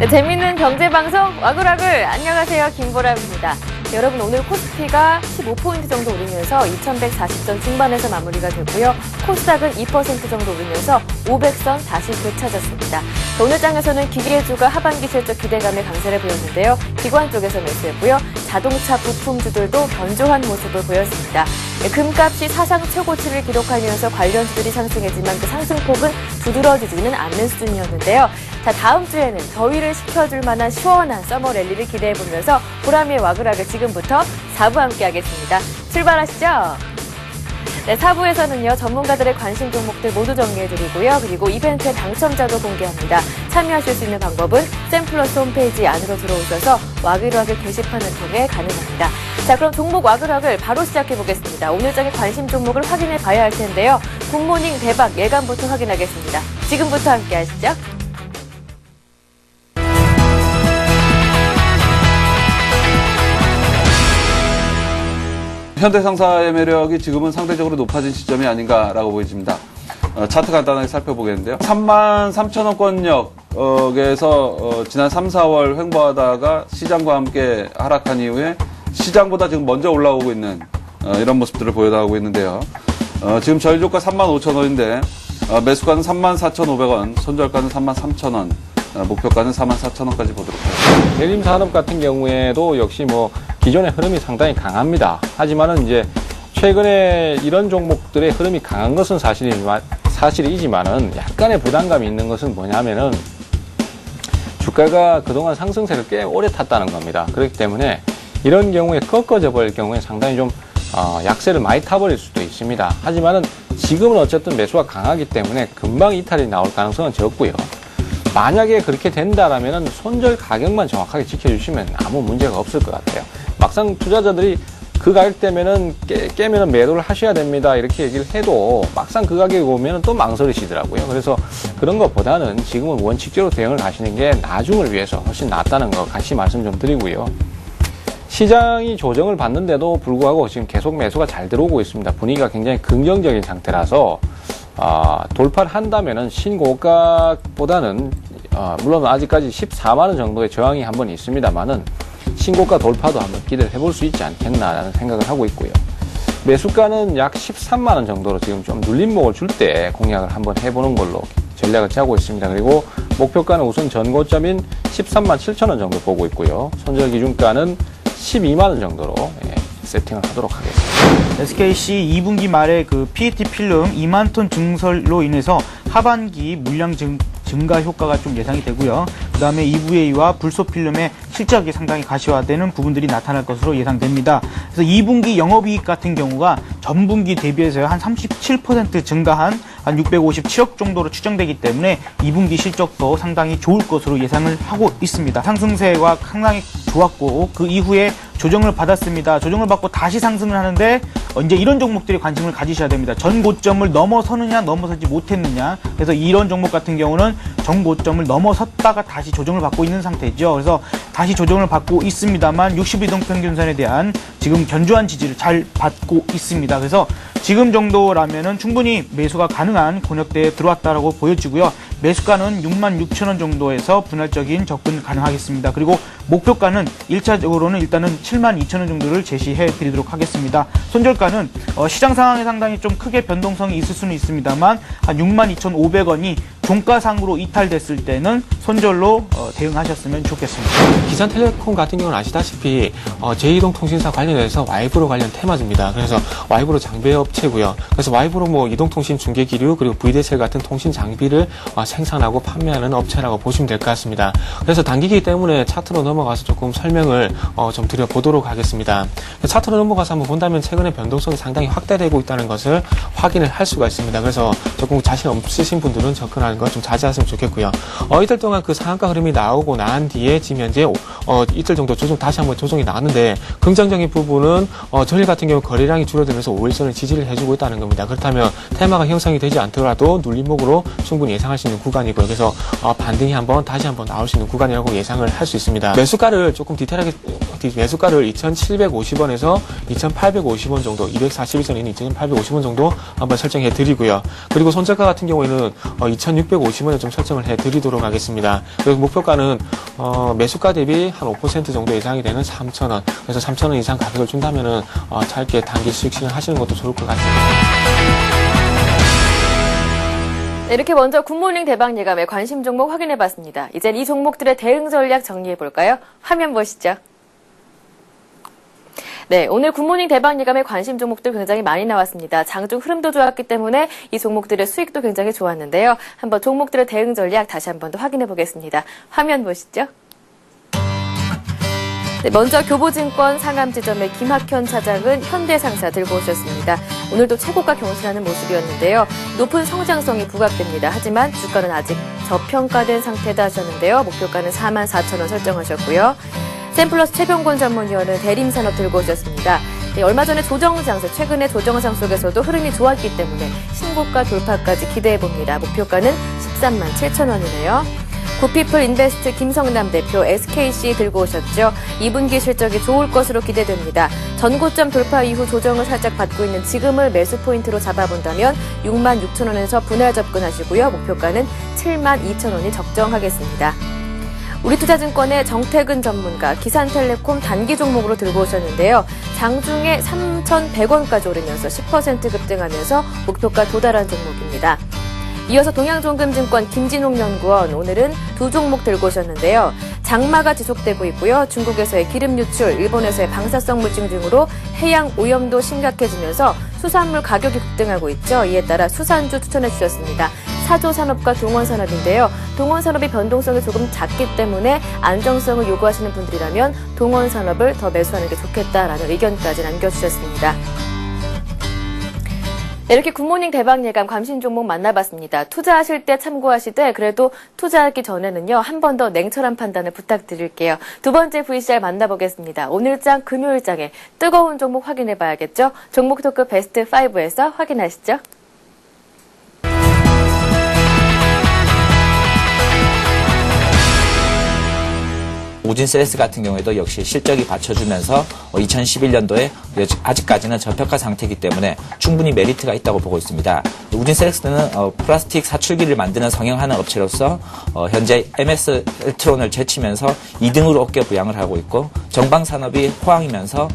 네, 재미있는 경제 방송 와글와글 안녕하세요 김보람입니다. 여러분 오늘 코스피가 15포인트 정도 오르면서 2140선 중반에서 마무리가 되고요. 코스닥은 2% 정도 오르면서 500선 다시 되찾았습니다. 자, 오늘 장에서는 기계주가 하반기 실적 기대감의 강세를 보였는데요. 기관 쪽에서 매수했고요. 자동차 부품주들도 견조한 모습을 보였습니다. 네, 금값이 사상 최고치를 기록하면서 관련주들이 상승했지만 그 상승폭은 두드러지지는 않는 수준이었는데요. 자, 다음 주에는 더위를 식혀줄 만한 시원한 서머 랠리를 기대해보면서 보람의 와그락을 지금 부터 4부 함께 하겠습니다. 출발하시죠. 네, 4부에서는요, 전문가들의 관심 종목들 모두 정리해드리고요. 그리고 이벤트의 당첨자도 공개합니다. 참여하실 수 있는 방법은 샘플러스 홈페이지 안으로 들어오셔서 와글와글 게시판을 통해 가능합니다. 자, 그럼 종목 와글와글 바로 시작해보겠습니다. 오늘장의 관심 종목을 확인해 봐야 할 텐데요. 굿모닝 대박 예감부터 확인하겠습니다. 지금부터 함께 하시죠. 현대상사의 매력이 지금은 상대적으로 높아진 시점이 아닌가라고 보여집니다. 어, 차트 간단하게 살펴보겠는데요. 3만 3천 원권역에서 어, 지난 3, 4월 횡보하다가 시장과 함께 하락한 이후에 시장보다 지금 먼저 올라오고 있는 어, 이런 모습들을 보여나가고 있는데요. 어, 지금 저희주가 3만 5천 원인데 어, 매수가는 3만 4천 5백 원, 손절가는 3만 3천 원, 어, 목표가는 4만 4천 원까지 보도록 하겠습니다. 대림 산업 같은 경우에도 역시 뭐 기존의 흐름이 상당히 강합니다. 하지만은 이제 최근에 이런 종목들의 흐름이 강한 것은 사실이지만 사실이지만은 약간의 부담감이 있는 것은 뭐냐면은 주가가 그동안 상승세를 꽤 오래 탔다는 겁니다. 그렇기 때문에 이런 경우에 꺾어져 버릴 경우에 상당히 좀 어, 약세를 많이 타버릴 수도 있습니다. 하지만은 지금은 어쨌든 매수가 강하기 때문에 금방 이탈이 나올 가능성은 적고요. 만약에 그렇게 된다라면은 손절 가격만 정확하게 지켜주시면 아무 문제가 없을 것 같아요. 막상 투자자들이 그 가격대면은 깨, 깨면은 매도를 하셔야 됩니다. 이렇게 얘기를 해도 막상 그 가격에 오면은 또 망설이시더라고요. 그래서 그런 것보다는 지금은 원칙적으로 대응을 하시는 게 나중을 위해서 훨씬 낫다는 거 같이 말씀 좀 드리고요. 시장이 조정을 받는데도 불구하고 지금 계속 매수가 잘 들어오고 있습니다. 분위기가 굉장히 긍정적인 상태라서 아, 돌파를 한다면은 신고가보다는 아, 물론 아직까지 14만 원 정도의 저항이 한 번 있습니다만은 신고가 돌파도 한번 기대를 해볼 수 있지 않겠나라는 생각을 하고 있고요. 매수가는 약 13만 원 정도로 지금 좀 눌림목을 줄 때 공략을 한번 해보는 걸로 전략을 짜고 있습니다. 그리고 목표가는 우선 전고점인 13만 7천 원 정도 보고 있고요. 손절 기준가는 12만 원 정도로 예, 세팅을 하도록 하겠습니다. SKC 2분기 말에 그 PET 필름 2만 톤 증설로 인해서 하반기 물량 증, 증가 효과가 좀 예상이 되고요. 그 다음에 EVA와 불소 필름의 실적이 상당히 가시화되는 부분들이 나타날 것으로 예상됩니다. 그래서 2분기 영업이익 같은 경우가 전분기 대비해서 한 37% 증가한 한 657억 정도로 추정되기 때문에 2분기 실적도 상당히 좋을 것으로 예상을 하고 있습니다. 상승세가 상당히 좋았고 그 이후에 조정을 받았습니다. 조정을 받고 다시 상승을 하는데 어, 이제 이런 종목들이 관심을 가지셔야 됩니다. 전 고점을 넘어서느냐 넘어서지 못했느냐. 그래서 이런 종목 같은 경우는 전 고점을 넘어섰다가 다시 조정을 받고 있는 상태죠. 그래서 다시 조정을 받고 있습니다만 60이동 평균선에 대한 지금 견조한 지지를 잘 받고 있습니다. 그래서 지금 정도라면은 충분히 매수가 가능한 권역대에 들어왔다라고 보여지고요. 매수가는 6만 6천 원 정도에서 분할적인 접근 가능하겠습니다. 그리고 목표가는 1차적으로는 일단은 7만 2천 원 정도를 제시해 드리도록 하겠습니다. 손절가는 어, 시장 상황에 상당히 좀 크게 변동성이 있을 수는 있습니다만 한 6만 2,500원이 종가상으로 이탈됐을 때는 손절로 어, 대응하셨으면 좋겠습니다. 기산텔레콤 같은 경우는 아시다시피 어, 제2이동통신사 관련해서 와이브로 관련 테마주입니다. 그래서 와이브로 장비 업체고요. 그래서 와이브로 뭐 이동통신 중계 기류 그리고 VDSL 같은 통신 장비를 어, 생산하고 판매하는 업체라고 보시면 될 것 같습니다. 그래서 단기기 때문에 차트로 넘어가서 조금 설명을 어, 좀 드려보도록 하겠습니다. 차트로 넘어가서 한번 본다면 최근에 변동성이 상당히 확대되고 있다는 것을 확인을 할 수가 있습니다. 그래서 조금 자신 없으신 분들은 접근하는 거좀 자제하시면 좋겠고요. 어, 이틀 동안 그 상한가 흐름이 나오고 난 뒤에 지금 현재 어, 이틀 정도 조정 다시 한번 조정이 나왔는데 긍정적인 부분은 어, 전일 같은 경우 거래량이 줄어들면서 5일선을 지지를 해주고 있다는 겁니다. 그렇다면 테마가 형성이 되지 않더라도 눌림목으로 충분히 예상할 수 있는 구간이고요. 그래서 어, 반등이 한번 다시 한번 나올 수 있는 구간이라고 예상을 할 수 있습니다. 매수가를 조금 디테일하게 매수가를 2,750원에서 2,850원 정도, 241선인 2,850원 정도 한번 설정해 드리고요. 그리고 손절가 같은 경우에는 어, 2,650원에 좀 설정을 해 드리도록 하겠습니다. 그리고 목표가는 어, 매수가 대비 한 5% 정도 예상이 되는 3,000원. 그래서 3,000원 이상 가격을 준다면은 어, 짧게 단기 수익 실현하시는 것도 좋을 것 같습니다. 네, 이렇게 먼저 굿모닝 대박 예감의 관심 종목 확인해 봤습니다. 이젠 이 종목들의 대응 전략 정리해 볼까요? 화면 보시죠. 네, 오늘 굿모닝 대박 예감의 관심 종목들 굉장히 많이 나왔습니다. 장중 흐름도 좋았기 때문에 이 종목들의 수익도 굉장히 좋았는데요. 한번 종목들의 대응 전략 다시 한번 더 확인해 보겠습니다. 화면 보시죠. 네, 먼저 교보증권 상암지점의 김학현 차장은 현대상사 들고 오셨습니다. 오늘도 최고가 경신하는 모습이었는데요. 높은 성장성이 부각됩니다. 하지만 주가는 아직 저평가된 상태다 하셨는데요. 목표가는 4만 4천 원 설정하셨고요. 샘플러스 최병곤 전문위원은 대림산업 들고 오셨습니다. 네, 얼마 전에 조정 장세, 최근의 조정 장 속에서도 흐름이 좋았기 때문에 신고가 돌파까지 기대해 봅니다. 목표가는 13만 7천 원이네요. 구피플 인베스트 김성남 대표 SKC 들고 오셨죠. 2분기 실적이 좋을 것으로 기대됩니다. 전고점 돌파 이후 조정을 살짝 받고 있는 지금을 매수 포인트로 잡아본다면 6만 6천 원에서 분할 접근하시고요. 목표가는 7만 2천 원이 적정하겠습니다. 우리투자증권의 정태근 전문가 기산텔레콤 단기 종목으로 들고 오셨는데요. 장중에 3,100원까지 오르면서 10% 급등하면서 목표가 도달한 종목입니다. 이어서 동양종금증권 김진홍 연구원 오늘은 두 종목 들고 오셨는데요. 장마가 지속되고 있고요. 중국에서의 기름 유출, 일본에서의 방사성 물질 등으로 해양 오염도 심각해지면서 수산물 가격이 급등하고 있죠. 이에 따라 수산주 추천해 주셨습니다. 사조 산업과 동원 산업인데요. 동원 산업이 변동성이 조금 작기 때문에 안정성을 요구하시는 분들이라면 동원 산업을 더 매수하는 게 좋겠다라는 의견까지 남겨주셨습니다. 네, 이렇게 굿모닝 대박 예감 감신 종목 만나봤습니다. 투자하실 때 참고하시되 그래도 투자하기 전에는요 한 번 더 냉철한 판단을 부탁드릴게요. 두 번째 VCR 만나보겠습니다. 오늘장 금요일장에 뜨거운 종목 확인해봐야겠죠. 종목 토크 베스트 5에서 확인하시죠. 우진 셀스 같은 경우에도 역시 실적이 받쳐주면서 2011년도에 아직까지는 저평가 상태이기 때문에 충분히 메리트가 있다고 보고 있습니다. 우진 셀스는 어, 플라스틱 사출기를 만드는 성형하는 업체로서 어, 현재 MS 엘트론을 제치면서 2등으로 어깨 부양을 하고 있고 정방 산업이 호황이면서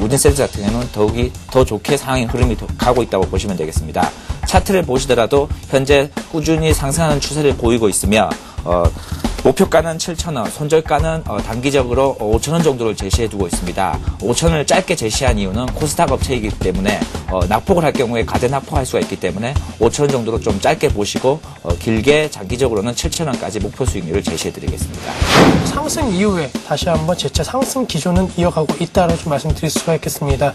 우진 셀스 같은 경우는 더욱이 더 좋게 상황의 흐름이 도- 가고 있다고 보시면 되겠습니다. 차트를 보시더라도 현재 꾸준히 상승하는 추세를 보이고 있으며 어, 목표가는 7,000원, 손절가는 어, 단기적으로 5,000원 정도를 제시해 두고 있습니다. 5,000원을 짧게 제시한 이유는 코스닥 업체이기 때문에 어, 낙폭을 할 경우에 가대 낙폭할 수가 있기 때문에 5,000원 정도로 좀 짧게 보시고 어, 길게 장기적으로는 7,000원까지 목표 수익률을 제시해 드리겠습니다. 상승 이후에 다시 한번 재차 상승 기조는 이어가고 있다고 좀 말씀드릴 수가 있겠습니다.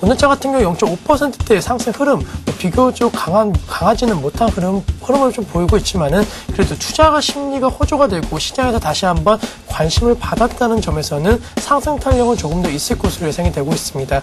오늘자 같은 경우 0.5%대의 상승 흐름 뭐 비교적 강한 강하지는 못한 흐름 흐름을 좀 보이고 있지만은 그래도 투자가 심리가 호조가 되고 시장에서 다시 한번 관심을 받았다는 점에서는 상승 탄력은 조금 더 있을 것으로 예상이 되고 있습니다.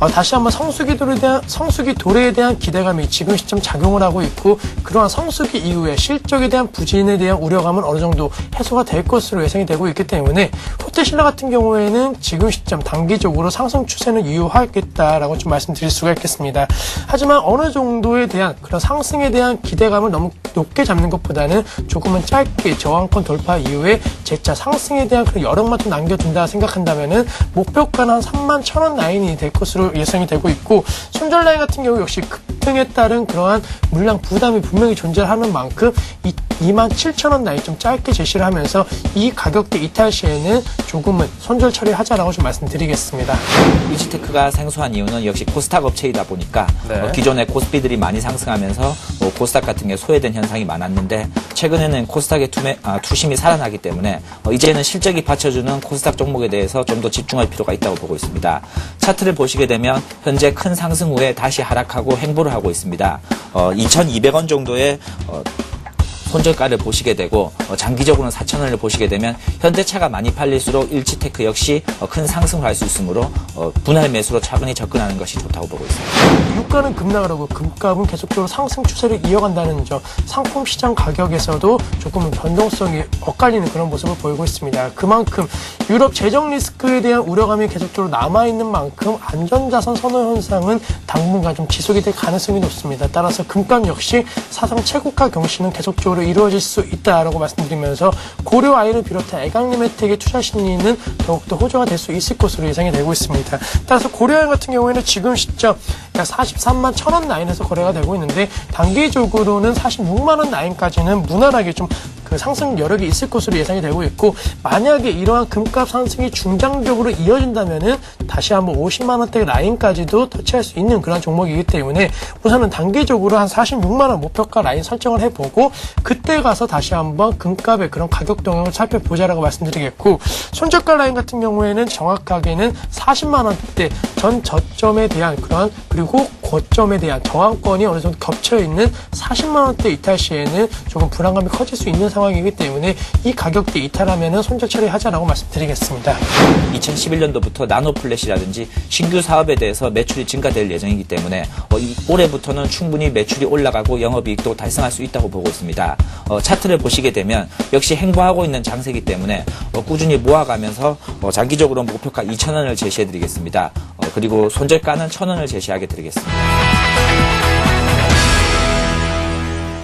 어, 다시 한번 성수기 돌에 대한 성수기 도래에 대한 기대감이 지금 시점 작용을 하고 있고 그러한 성수기 이후에 실적에 대한 부진에 대한 우려감은 어느 정도 해소가 될 것으로 예상이 되고 있기 때문에 호텔신라 같은 경우에는 지금 시점 단기적으로 상승 추세는 유효하겠다라고 좀 말씀드릴 수가 있겠습니다. 하지만 어느 정도에 대한 그런 상승에 대한 기대감을 너무 높 게 잡는 것보다는 조금은 짧게 저항권 돌파 이후에 재차 상승에 대한 그런 여력만 좀 남겨둔다 생각한다면은 목표가는 한 3만 천원 라인이 될 것으로 예상이 되고 있고 손절 라인 같은 경우 역시 급등에 따른 그러한 물량 부담이 분명히 존재하는 만큼 이 2만 7천 원 라인 좀 짧게 제시를 하면서 이 가격대 이탈 시에는 조금은 손절 처리하자라고 좀 말씀드리겠습니다. 이지테크가 생소한 이유는 역시 코스닥 업체이다 보니까 네. 어, 기존의 코스피들이 많이 상승하면서 뭐 코스닥 같은 게 소외된 현상이 많았는데 최근에는 코스닥의 투매, 아, 투심이 살아나기 때문에 어, 이제는 실적이 받쳐주는 코스닥 종목에 대해서 좀 더 집중할 필요가 있다고 보고 있습니다. 차트를 보시게 되면 현재 큰 상승 후에 다시 하락하고 행보를 하고 있습니다. 어, 2,200원 정도의 어, 손절가를 보시게 되고 어, 장기적으로는 4천 원을 보시게 되면 현대차가 많이 팔릴수록 일치테크 역시 어, 큰 상승을 할 수 있으므로 어, 분할 매수로 차분히 접근하는 것이 좋다고 보고 있습니다. 유가는 급락을 하고 금값은 계속적으로 상승 추세를 이어간다는 점, 상품 시장 가격에서도 조금은 변동성이 엇갈리는 그런 모습을 보이고 있습니다. 그만큼 유럽 재정 리스크에 대한 우려감이 계속적으로 남아있는 만큼 안전자산 선호 현상은 당분간 좀 지속이 될 가능성이 높습니다. 따라서 금값 역시 사상 최고가 경신은 계속적으로 전략으로 이루어질 수 있다라고 말씀드리면서 고려 아이를 비롯한 애강림 혜택의 투자 심리는 더욱더 호조가 될 수 있을 것으로 예상이 되고 있습니다. 따라서 고려 아이 같은 경우에는 지금 시점 약 43만 천 원 라인에서 거래가 되고 있는데 단기적으로는 46만 원 라인까지는 무난하게 좀 그 상승 여력이 있을 것으로 예상이 되고 있고 만약에 이러한 금값 상승이 중장적으로 이어진다면은 다시 한번 50만 원대 라인까지도 터치할 수 있는 그런 종목이기 때문에 우선은 단기적으로 한 46만 원 목표가 라인 설정을 해보고 그때 가서 다시 한번 금값의 그런 가격 동향을 살펴보자라고 말씀드리겠고 손저가 라인 같은 경우에는 정확하게는 40만 원대 전 저점에 대한 그런 그리고 고점에 대한 저항권이 어느 정도 겹쳐 있는 40만 원대 이탈 시에는 조금 불안감이 커질 수 있는 상황이기 때문에 이 가격대 이탈하면은 손절 처리하자라고 말씀드리겠습니다. 2011년도부터 나노 플래시라든지 신규 사업에 대해서 매출이 증가될 예정이기 때문에 어, 이 올해부터는 충분히 매출이 올라가고 영업이익도 달성할 수 있다고 보고 있습니다. 어, 차트를 보시게 되면 역시 행보하고 있는 장세기 때문에 어, 꾸준히 모아가면서 어, 장기적으로 목표가 2,000원을 제시해드리겠습니다. 어, 그리고 손절가는 1,000원을 제시하게 드리겠습니다.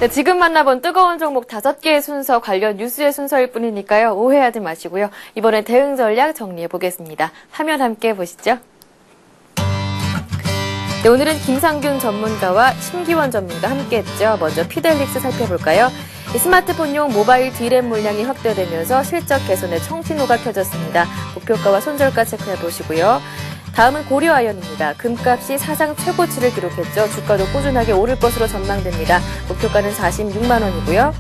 네, 지금 만나본 뜨거운 종목 다섯 개의 순서 관련 뉴스의 순서일 뿐이니까요. 오해하지 마시고요. 이번에 대응 전략 정리해 보겠습니다. 화면 함께 보시죠. 네, 오늘은 김상균 전문가와 심기원 전문가 함께 했죠. 먼저 피델릭스 살펴볼까요? 이 스마트폰용 모바일 D램 물량이 확대되면서 실적 개선에 청신호가 켜졌습니다. 목표가와 손절가 체크해 보시고요. 다음은 고려아연입니다. 금값이 사상 최고치를 기록했죠. 주가도 꾸준하게 오를 것으로 전망됩니다. 목표가는 46만 원이고요.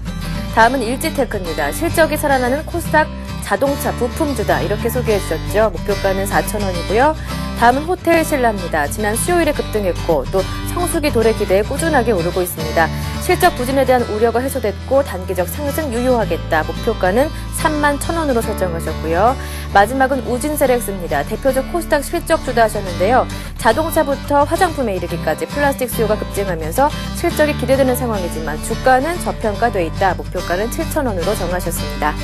다음은 일지테크입니다. 실적이 살아나는 코스닥 자동차 부품주다 이렇게 소개해 주셨죠. 목표가는 4천 원이고요. 다음은 호텔 신라입니다. 지난 수요일에 급등했고 또 성수기 도래 기대에 꾸준하게 오르고 있습니다. 실적 부진에 대한 우려가 해소됐고 단기적 상승 유효하겠다. 목표가는 3만 천 원으로 설정하셨고요. 마지막은 우진세렉스입니다. 대표적 코스닥 실적주다 하셨는데요. 자동차부터 화장품에 이르기까지 플라스틱 수요가 급증하면서 실적이 기대되는 상황이지만 주가는 저평가돼 있다. 목표가는 7천 원으로 정하셨습니다.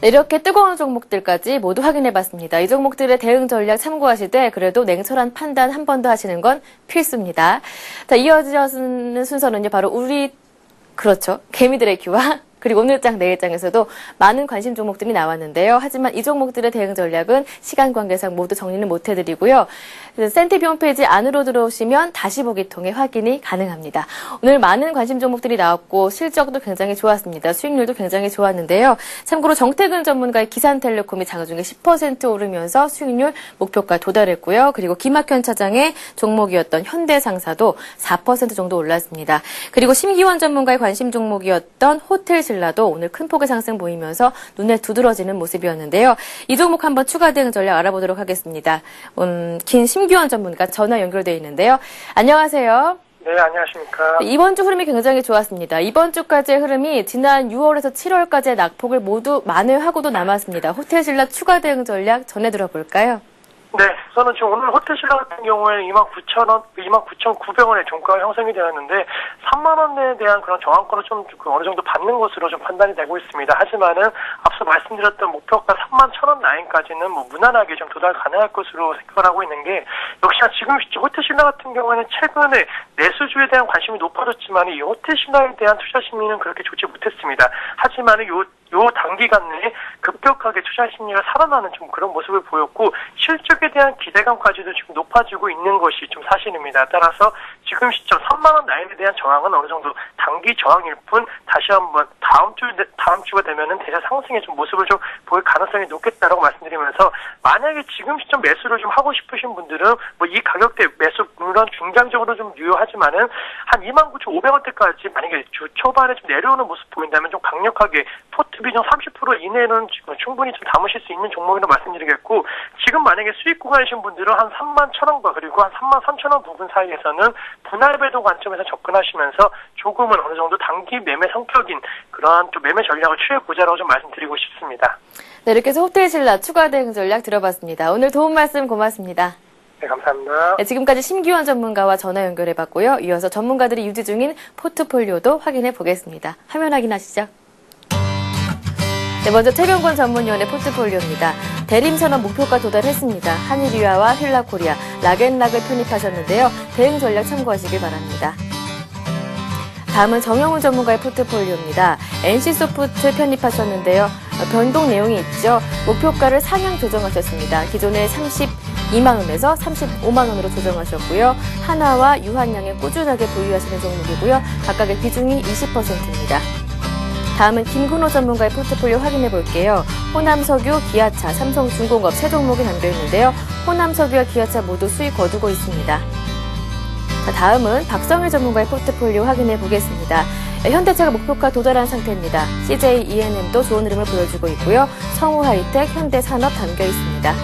네, 이렇게 뜨거운 종목들까지 모두 확인해 봤습니다. 이 종목들의 대응 전략 참고하시되 그래도 냉철한 판단 한 번 더 하시는 건 필수입니다. 자, 이어지는 순서는요, 바로 우리, 그렇죠. 개미들의 큐와 그리고 오늘장 내일장에서도 많은 관심 종목들이 나왔는데요. 하지만 이 종목들의 대응 전략은 시간 관계상 모두 정리는 못 해드리고요. 센티비 홈페이지 안으로 들어오시면 다시 보기 통해 확인이 가능합니다. 오늘 많은 관심 종목들이 나왔고 실적도 굉장히 좋았습니다. 수익률도 굉장히 좋았는데요. 참고로 정태근 전문가의 기산텔레콤이 장중에 10% 오르면서 수익률 목표가 도달했고요. 그리고 김학현 차장의 종목이었던 현대상사도 4% 정도 올랐습니다. 그리고 심기원 전문가의 관심 종목이었던 호텔 신라도 오늘 큰 폭의 상승 보이면서 눈에 두드러지는 모습이었는데요. 이 종목 한번 추가 대응 전략 알아보도록 하겠습니다. 음, 긴 심기원 전문가 전화 연결되어 있는데요. 안녕하세요. 네, 안녕하십니까. 이번 주 흐름이 굉장히 좋았습니다. 이번 주까지의 흐름이 지난 6월에서 7월까지의 낙폭을 모두 만회하고도 남았습니다. 호텔 신라 추가 대응 전략 전해 들어볼까요? 네, 저는 지금 오늘 호텔 신라 같은 경우에는 29,000원, 29,900원의 종가가 형성이 되었는데 3만 원에 대한 그런 저항권을 좀그 어느 정도 받는 것으로 좀 판단이 되고 있습니다. 하지만은 앞서 말씀드렸던 목표가 3만 1,000원 라인까지는 뭐 무난하게 좀 도달 가능할 것으로 생각을 하고 있는 게 역시나 지금 호텔 신라 같은 경우에는 최근에 내수주에 대한 관심이 높아졌지만 이 호텔 신라에 대한 투자 심리는 그렇게 좋지 못했습니다. 하지만은 요, 요 단기간 내에 급격하게 투자 심리가 살아나는 좀 그런 모습을 보였고 실적에 대한 기대감까지도 지금 높아지고 있는 것이 좀 사실입니다. 따라서 지금 시점 3만 원 라인에 대한 저항은 어느 정도 단기 저항일 뿐 다시 한번 다음 주 다음 주가 되면은 대세 상승의 좀 모습을 좀 보일 가능성이 높겠다라고 말씀드리면서 만약에 지금 시점 매수를 좀 하고 싶으신 분들은 뭐 이 가격대 매수 물론 중장적으로 좀 유효하지만은 한 29,500원대까지 만약에 주 초반에 좀 내려오는 모습 보인다면 좀 강력하게 포트 비중 30% 이내는 충분히 좀 담으실 수 있는 종목이라고 말씀드리겠고 지금 만약에 수익 구간이신 분들은 한 3만 1,000원과 그리고 한 3만 3,000원 부분 사이에서는 분할 배도 관점에서 접근하시면서 조금은 어느 정도 단기 매매 성격인 그러한 또 매매 전략을 취해 보자라고 좀 말씀드리고 싶습니다. 네, 이렇게 해서 호텔 신라 추가 대응 전략 들어봤습니다. 오늘 도움 말씀 고맙습니다. 네, 감사합니다. 네, 지금까지 심기원 전문가와 전화 연결해 봤고요. 이어서 전문가들이 유지 중인 포트폴리오도 확인해 보겠습니다. 화면 확인하시죠. 네, 먼저 태경권 전문위원의 포트폴리오입니다. 대림선언 목표가 도달했습니다. 한일유아와 휠라코리아, 락앤락을 편입하셨는데요. 대응 전략 참고하시길 바랍니다. 다음은 정영훈 전문가의 포트폴리오입니다. NC소프트 편입하셨는데요. 어, 변동 내용이 있죠. 목표가를 상향 조정하셨습니다. 기존에 32만 원에서 35만 원으로 조정하셨고요. 하나와 유한양에 꾸준하게 보유하시는 종목이고요. 각각의 비중이 20%입니다. 다음은 김근호 전문가의 포트폴리오 확인해 볼게요. 호남석유, 기아차, 삼성중공업 세 종목이 담겨 있는데요. 호남석유와 기아차 모두 수익 거두고 있습니다. 자, 다음은 박성일 전문가의 포트폴리오 확인해 보겠습니다. 현대차가 목표가 도달한 상태입니다. CJ ENM도 좋은 흐름을 보여주고 있고요. 성우 하이텍, 현대산업 담겨 있습니다.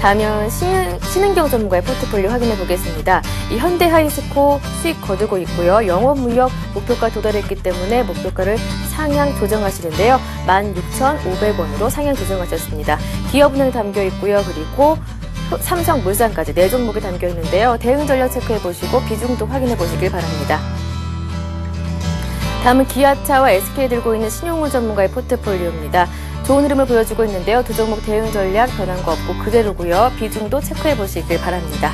다음은 신, 신은경 전문가의 포트폴리오 확인해 보겠습니다. 이 현대 하이스코 수익 거두고 있고요. 영업 무역 목표가 도달했기 때문에 목표가를 상향 조정하시는데요. 16,500원으로 상향 조정하셨습니다. 기업은행 담겨 있고요. 그리고 삼성 물산까지 네 종목이 담겨 있는데요. 대응 전략 체크해 보시고 비중도 확인해 보시길 바랍니다. 다음은 기아차와 SK 들고 있는 신용훈 전문가의 포트폴리오입니다. 좋은 흐름을 보여주고 있는데요. 두 종목 대응 전략 변한 거 없고 그대로고요. 비중도 체크해 보시길 바랍니다.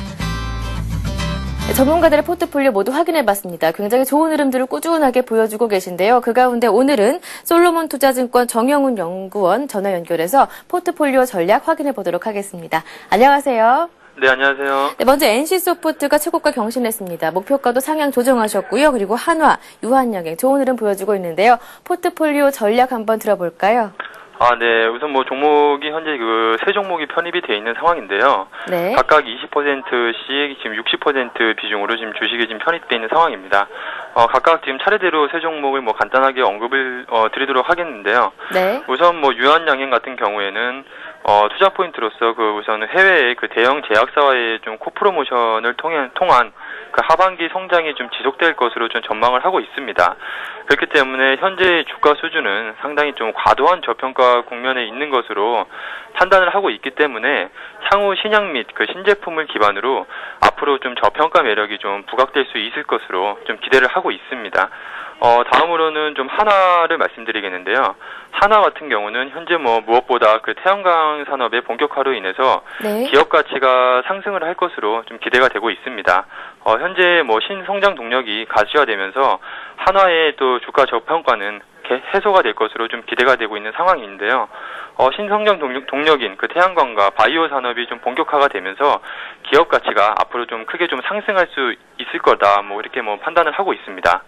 네, 전문가들의 포트폴리오 모두 확인해 봤습니다. 굉장히 좋은 흐름들을 꾸준하게 보여주고 계신데요. 그 가운데 오늘은 솔로몬 투자증권 정영훈 연구원 전화 연결해서 포트폴리오 전략 확인해 보도록 하겠습니다. 안녕하세요. 네, 안녕하세요. 네, 먼저 NC소프트가 최고가 경신했습니다. 목표가도 상향 조정하셨고요. 그리고 한화, 유한양행 좋은 흐름 보여주고 있는데요. 포트폴리오 전략 한번 들어볼까요? 아, 네. 우선 뭐 종목이 현재 그 세 종목이 편입이 돼 있는 상황인데요. 네. 각각 20%씩 지금 60% 비중으로 지금 주식이 지금 편입돼 있는 상황입니다. 어, 각각 지금 차례대로 세 종목을 뭐 간단하게 언급을 어, 드리도록 하겠는데요. 네. 우선 뭐 유한양행 같은 경우에는 어, 투자 포인트로서 그 우선 해외의 그 대형 제약사와의 좀 코프로모션을 통해, 통한 그 하반기 성장이 좀 지속될 것으로 좀 전망을 하고 있습니다. 그렇기 때문에 현재 주가 수준은 상당히 좀 과도한 저평가 국면에 있는 것으로 판단을 하고 있기 때문에 향후 신약 및 그 신제품을 기반으로 앞으로 좀 저평가 매력이 좀 부각될 수 있을 것으로 좀 기대를 하고 있습니다. 어, 다음으로는 좀 하나를 말씀드리겠는데요. 하나 같은 경우는 현재 뭐 무엇보다 그 태양광 산업의 본격화로 인해서 네. 기업 가치가 상승을 할 것으로 좀 기대가 되고 있습니다. 어, 현재 뭐 신성장 동력이 가시화되면서 한화의 또 주가 저평가는 개- 해소가 될 것으로 좀 기대가 되고 있는 상황인데요. 어, 신성장 동력, 동력 인 그 태양광과 바이오 산업이 좀 본격화가 되면서 기업 가치가 앞으로 좀 크게 좀 상승할 수 있을 거다. 뭐 이렇게 뭐 판단을 하고 있습니다.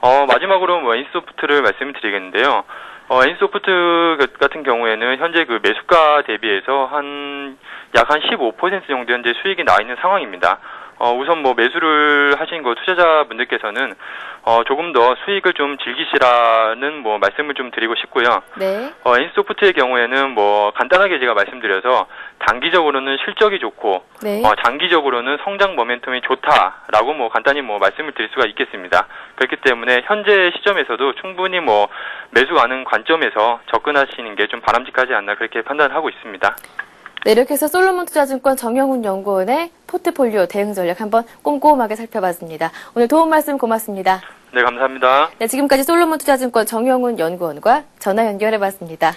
어, 마지막으로 뭐 엔소프트를 말씀을 드리겠는데요. 어, 엔소프트 같은 경우에는 현재 그 매수가 대비해서 한, 약 한 15% 정도 현재 수익이 나 있는 상황입니다. 어, 우선 뭐 매수를 하신 그 투자자분들께서는, 어, 조금 더 수익을 좀 즐기시라는 뭐 말씀을 좀 드리고 싶고요. 네. 어, 엔소프트의 경우에는 뭐 간단하게 제가 말씀드려서 단기적으로는 실적이 좋고, 네. 어, 장기적으로는 성장 모멘텀이 좋다라고 뭐 간단히 뭐 말씀을 드릴 수가 있겠습니다. 그렇기 때문에 현재 시점에서도 충분히 뭐 매수 가능 관점에서 접근하시는 게 좀 바람직하지 않나 그렇게 판단하고 있습니다. 네, 이렇게 해서 솔로몬 투자증권 정영훈 연구원의 포트폴리오 대응 전략 한번 꼼꼼하게 살펴봤습니다. 오늘 도움 말씀 고맙습니다. 네, 감사합니다. 네, 지금까지 솔로몬 투자증권 정영훈 연구원과 전화 연결해봤습니다.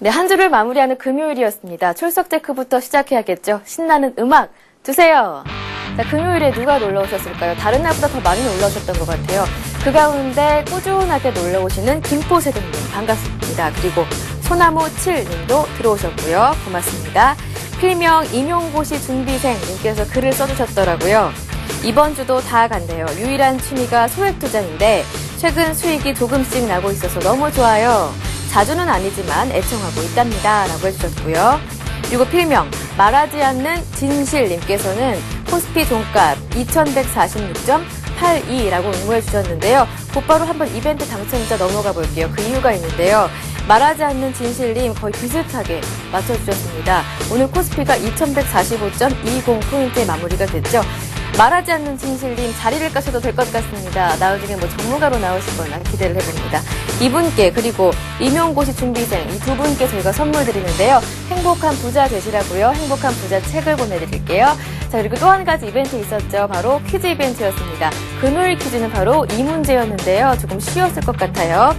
네, 한 주를 마무리하는 금요일이었습니다. 출석 체크부터 시작해야겠죠. 신나는 음악 주세요. 자, 금요일에 누가 놀러 오셨을까요? 다른 날보다 더 많이 놀러 오셨던 것 같아요. 그 가운데 꾸준하게 놀러 오시는 김포세등님 반갑습니다. 그리고 소나무 7님도 들어오셨고요. 고맙습니다. 필명 임용고시 준비생님께서 글을 써주셨더라고요. 이번 주도 다 갔네요. 유일한 취미가 소액 투자인데 최근 수익이 조금씩 나고 있어서 너무 좋아요. 자주는 아니지만 애청하고 있답니다. 라고 해주셨고요. 그리고 필명 말하지 않는 진실님께서는 코스피 종값 2146.82라고 응모해 주셨는데요. 곧바로 한번 이벤트 당첨자 넘어가 볼게요. 그 이유가 있는데요. 말하지 않는 진실님 거의 비슷하게 맞춰주셨습니다. 오늘 코스피가 2145.20포인트에 마무리가 됐죠. 말하지 않는 진실님 자리를 까셔도 될 것 같습니다. 나중에 뭐 전문가로 나오시거나 기대를 해봅니다. 이분께 그리고 임용고시 준비생 이 두 분께 저희가 선물 드리는데요. 행복한 부자 되시라고요. 행복한 부자 책을 보내드릴게요. 자 그리고 또 한 가지 이벤트 있었죠. 바로 퀴즈 이벤트였습니다. 금요일 퀴즈는 바로 이 문제였는데요. 조금 쉬웠을 것 같아요.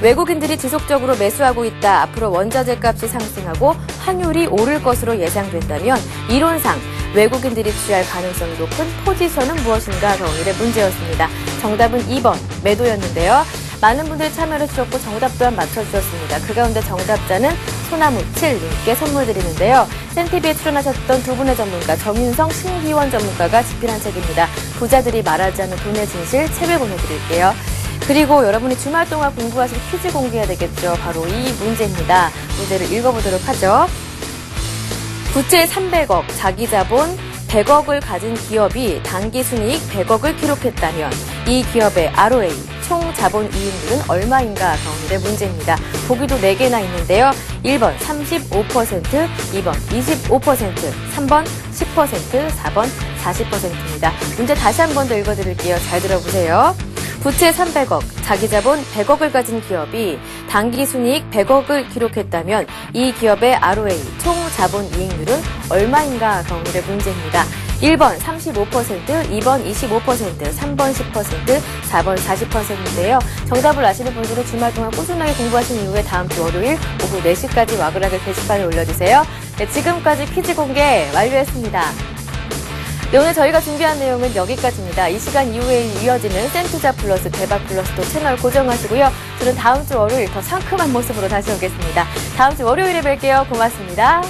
외국인들이 지속적으로 매수하고 있다. 앞으로 원자재 값이 상승하고 환율이 오를 것으로 예상된다면 이론상 외국인들이 취할 가능성이 높은 포지션은 무엇인가가 오늘의 문제였습니다. 정답은 2번 매도였는데요. 많은 분들이 참여를 주셨고 정답 또한 맞춰주셨습니다. 그 가운데 정답자는 소나무 7님께 선물 드리는데요. 센티비에 출연하셨던 두 분의 전문가 정윤성, 신기원 전문가가 집필한 책입니다. 부자들이 말하지 않는 돈의 진실 책을 보내드릴게요. 그리고 여러분이 주말 동안 공부하실 퀴즈 공개해야 되겠죠. 바로 이 문제입니다. 문제를 읽어보도록 하죠. 부채 300억, 자기 자본 100억을 가진 기업이 단기 순이익 100억을 기록했다면 이 기업의 ROA 총 자본 이익률은 얼마인가 오늘의 문제입니다. 보기도 4개나 있는데요. 1번 35%, 2번 25%, 3번 10%, 4번 40%입니다. 문제 다시 한 번 더 읽어드릴게요. 잘 들어보세요. 부채 300억, 자기 자본 100억을 가진 기업이 단기 순이익 100억을 기록했다면 이 기업의 ROA 총 자본 이익률은 얼마인가가 오늘의 문제입니다. 1번 35%, 2번 25%, 3번 10%, 4번 40%인데요. 정답을 아시는 분들은 주말 동안 꾸준하게 공부하신 이후에 다음 주 월요일 오후 4시까지 와그라게 게시판에 올려주세요. 네, 지금까지 퀴즈 공개 완료했습니다. 네, 오늘 저희가 준비한 내용은 여기까지입니다. 이 시간 이후에 이어지는 센투자 플러스 대박 플러스도 채널 고정하시고요. 저는 다음 주 월요일 더 상큼한 모습으로 다시 오겠습니다. 다음 주 월요일에 뵐게요. 고맙습니다.